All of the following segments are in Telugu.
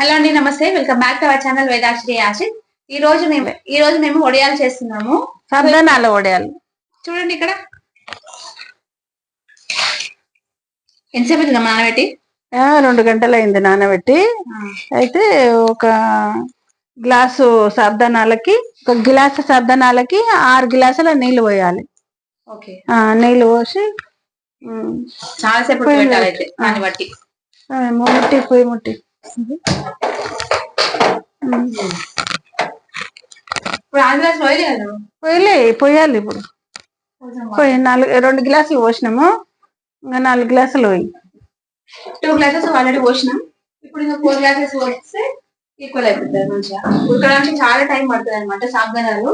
హలో అండి నమస్తే. Welcome back to our channel Vedashree Ashith ఈ రోజు మేము ఈ రోజు మేము వడియాలు చేస్తున్నాము. సర్దనాల వడియాలు చూడండి ఇక్కడ. ఎంతసేపు అవుతుందా నానబెట్టి? రెండు గంటలు అయింది నానబెట్టి అయితే ఒక గ్లాసు సర్దనాలకి ఒక గ్లాసు సర్దనాలకి ఆరు గ్లాసుల నీళ్ళు పోయాలి. ఓకే. నీళ్ళు పోసి ఉమ్, చాలా సేపు పోయి పెట్టాలి అయితే ఆ. దాన్ని బట్టి. ఆ, ముట్టి పొయ్యి ముట్టి. పోయలే పోయలే ఇప్పుడు. పోయి నాలుగు రెండు గ్లాసులు పోసినాము. ఇంకా నాలుగు గ్లాసులు పోయి. టూ గ్లాసెస్ ఆల్రెడీ పోసినాం. ఇప్పుడు ఇంకా ఫోర్ గ్లాసెస్ పోస్తే ఈక్వల్ అయిపోతుంది మంచిగా. ఉడకడానికి చాలా టైం పడుతుంది అనమాట సాంగనాలు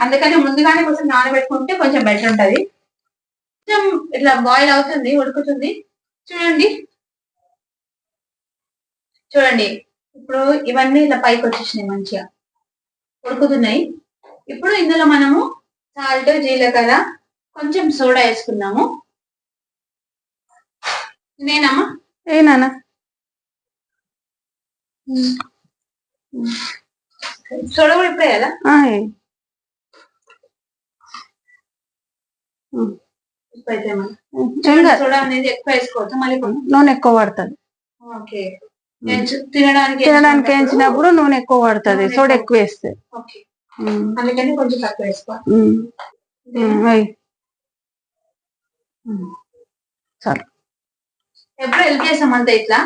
అందుకని ముందుగానే కొంచెం నానబెట్టుకుంటే కొంచెం బెటర్ ఉంటది. కొంచెం ఇట్లా బాయిల్ అవుతుంది ఉడుకుతుంది. చూడండి. చూడండి ఇప్పుడు ఇవన్నీ ఇలా పైకి వచ్చేసినాయి మంచిగా. ఉడుకుతున్నాయి. ఇప్పుడు ఇందులో మనము సాల్ట్ జీలకర్ర కొంచెం సోడా వేసుకున్నాము నేనమ్మా? ఏ నాన్న? సోడా కూడా ఇప్పుడే కదా. సోడా అనేది ఎక్కువ వేసుకోవద్దు మళ్ళీ నూనె ఎక్కువ పడుతుంది ఓకే. తినడానికి తినడానికి వేయించినప్పుడు నూనె ఎక్కువ పడుతుంది సోడా ఎక్కువ. వేస్తే. అందుకని కొంచెం తక్కువ వేసుకోవాలి. చాలు ఎప్పుడు హెల్ప్ చేస్తాం అంతే ఇట్లా?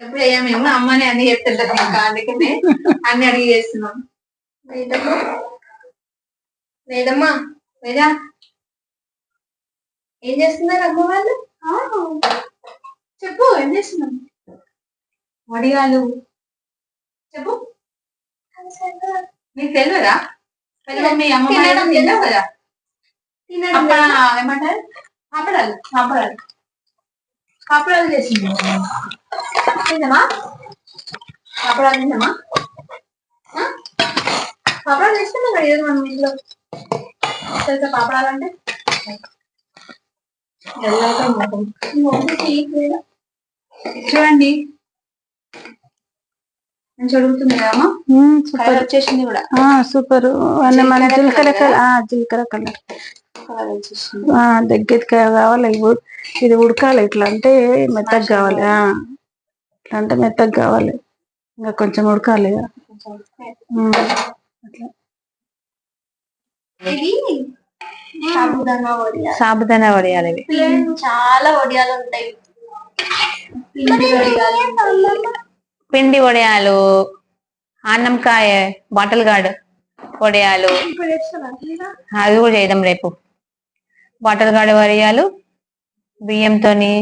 ఎప్పుడు వేయమేమో అమ్మని అన్ని చెప్తుంటారు ఇంకా అందుకనే అన్ని అడిగి చేస్తున్నాం. వేదమ్మా వేదా ఏం చేస్తున్నారు అమ్మ వాళ్ళు? చెప్పు ఏం చేస్తున్నాం వడియాలు. చెప్పు. నీకు తెలియదా మీ అమ్మ తిన్నావు కదా? ఏమంటారు? పాపడాలు పాపడాలు. పాపడాలు చేసింది. తిందమా పాపడాలు తిందమా? పాపడాలు చేస్తున్నాం కదా ఏదో మనం ఇంట్లో. తెలుసా పాపడాలు అంటే? చూడండి మంచి అడుగుతుంది కదమ్మా ఉమ్, కలర్ సూపర్ వచ్చేసింది కూడా. సూపర్. అన్న మన జీలకర్ర కలర్? జీలకర్ర కలర్. దగ్గరికి కావాలి ఇది ఉడకాలి ఇట్లా అంటే మెత్తగా కావాలి. ఆ, ఇట్లా అంటే మెత్తగా కావాలి. ఇంకా కొంచెం ఉడకాలి సాబుదానా వడియాలు. చాలా వడియాలు ఉంటాయి. పిండి వడియాలు అన్నంకాయ బాటల్ గార్డ్ వడియాలు? అవి కూడా చేద్దాం రేపు. బాటల్ గార్డ్ వడియాలు బియ్యంతోని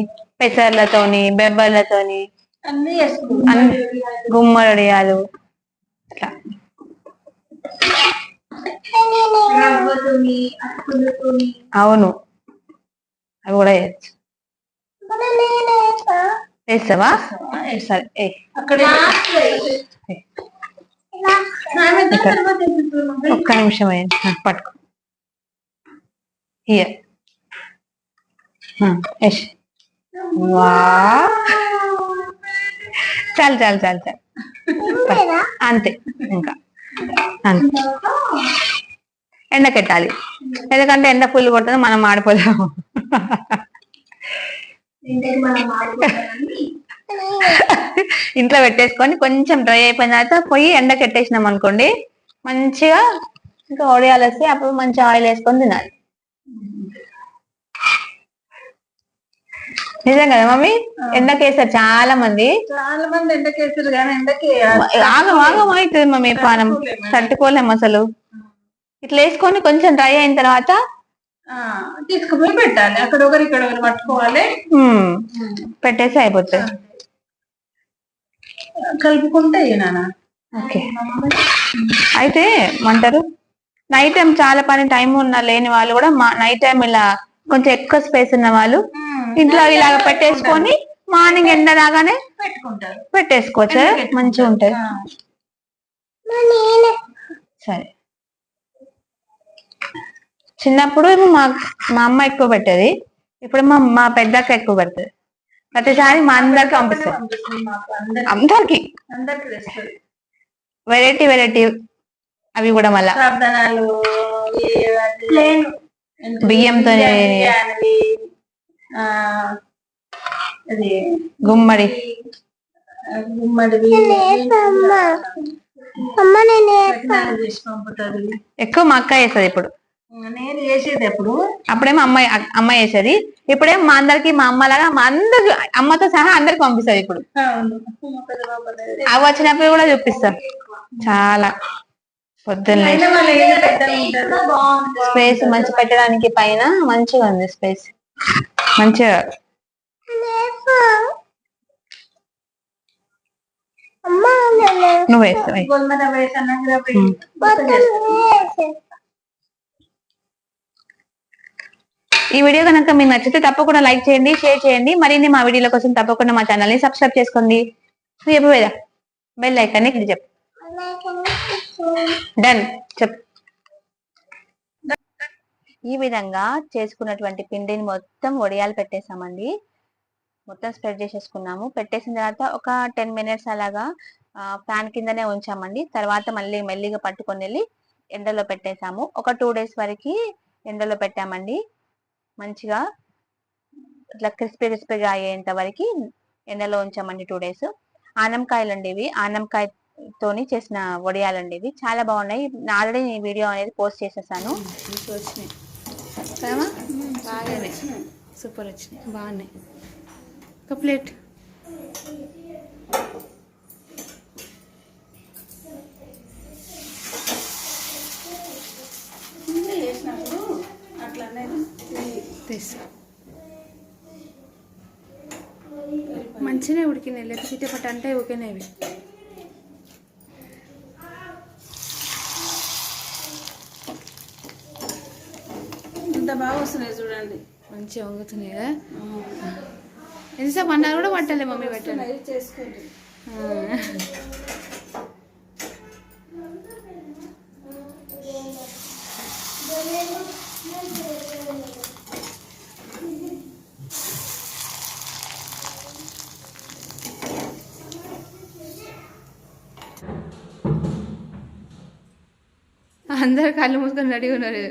పెసర్లతోని బెబ్బర్లతోని గుమ్మడి వడియాలు. అట్లా. అవును. అవి కూడా చేయొచ్చు. వేస్తావా సరే ఒక్క నిమిషం అయ్యింది పట్టుకో. యష్ వా చాలు చాలు చాలు చాలు. అంతే ఇంకా. అంతే. ఎండకెట్టాలి ఎందుకంటే ఎండ ఫుల్ కొడుతుంది మనం ఆడిపోలేము. ఇంట్లో పెట్టేసుకొని కొంచెం డ్రై అయిపోయిన తర్వాత పోయి ఎండకెట్టేసినాం అనుకోండి మంచిగా ఇంకా ఒడియాలు వస్తే అప్పుడు మంచి ఆయిల్ వేసుకొని తినాలి. నిజం కదా మమ్మీ? ఎండకేసారు చాలా మంది. చాలా మంది ఎండకేసారు కానీ ఎండకి ఆగం ఆగం అవుతుంది మమ్మీ పానం. తట్టుకోలేం అసలు. ఇట్లా వేసుకొని కొంచెం డ్రై అయిన తర్వాత తీసుకుపోయి పెట్టాలి. అక్కడ ఒకరు ఇక్కడ ఒకరు పట్టుకోవాలి. పెట్టేసి అయిపోతుంది కలుపుకుంటే నాన్న. ఓకే. అయితే ఏమంటారు? నైట్ టైం చాలా పని టైం ఉన్న లేని వాళ్ళు కూడా నైట్ టైం ఇలా కొంచెం ఎక్కువ స్పేస్ ఉన్న వాళ్ళు ఇంట్లో ఇలాగ పెట్టేసుకొని మార్నింగ్ ఎండ రాగానే పెట్టుకుంటారు. పెట్టేసుకోవచ్చు. మంచిగా ఉంటాయి. సరే. చిన్నప్పుడు ఏమో మా మా అమ్మ ఎక్కువ పెట్టేది. ఇప్పుడు మా మా పెద్దక్క ఎక్కువ పెడుతుంది. ప్రతిసారి మా అందరికి పంపిస్తారు అందరికి. వెరైటీ వెరైటీ అవి కూడా మళ్ళా. అది గుమ్మడి. గుమ్మడివి అమ్మ. నేను రచనాలు చేసి పంపుతుంది ఎక్కువ మా అక్క వేస్తుంది ఇప్పుడు. నేను చేసేది ఎప్పుడు? అప్పుడేమో అమ్మాయి అమ్మాయి వేసేది ఇప్పుడేమో మా అందరికి మా అమ్మ లాగా మా అందరికి అమ్మతో సహా అందరికి పంపిస్తుంది ఇప్పుడు. అవి వచ్చినప్పుడు కూడా చూపిస్తారు చాలా. పొద్దున్నే. స్పేస్ మంచి పెట్టడానికి పైన మంచిగా ఉంది స్పేస్. మంచిగా. అమ్మ నువ్వు వేస్తావు వేయి. గోధుమ రవ్వ వేసి అన్నం రవ్వ వేసి మొత్తం చేస్తారు. ఈ వీడియో కనుక మీకు నచ్చితే తప్పకుండా లైక్ చేయండి షేర్ చేయండి. మరిన్ని మా వీడియోల కోసం తప్పకుండా మా ఛానల్ని సబ్స్క్రైబ్ చేసుకోండి. చెప్పు వేదా బెల్ ఐకాన్ ఇక్కడ చెప్పు డన్ చెప్ ఈ విధంగా చేసుకున్నటువంటి పిండిని మొత్తం వడియాలు పెట్టేసామండి. మొత్తం స్ప్రెడ్ చేసేసుకున్నాము. పెట్టేసిన తర్వాత ఒక టెన్ మినిట్స్ అలాగా ఫ్యాన్ కిందనే ఉంచామండి. తర్వాత మళ్ళీ మెల్లిగా పట్టుకొని వెళ్ళి ఎండలో పెట్టేసాము. ఒక టూ డేస్ వరకు ఎండలో పెట్టామండి. మంచిగా ఇట్లా క్రిస్పీ క్రిస్పీగా అయ్యేంత వరకు ఎండలో ఉంచామండి టూ డేస్. ఆనంకాయలు అండి ఇవి ఆనంకాయతోని చేసిన వడియాలండి ఇవి చాలా బాగున్నాయి. ఆల్రెడీ నేను వీడియో అనేది పోస్ట్ చేసేసాను. సూపర్ వచ్చినాయి. బాగున్నాయి. ఒక ప్లేట్. తీసు మంచిగానే ఉడికినాయి లేకపోతే చిట్టపట్ట అంటే ఇవి. ఇంత బాగా వస్తున్నాయి చూడండి. మంచిగా వంగుతున్నాయి కదా? ఎంతసేపు అన్నారు కూడా పట్టాలి మమ్మీ పెట్టాలి అందరు కళ్ళు మూసుకొని రెడీ ఉన్నారు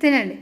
తినండి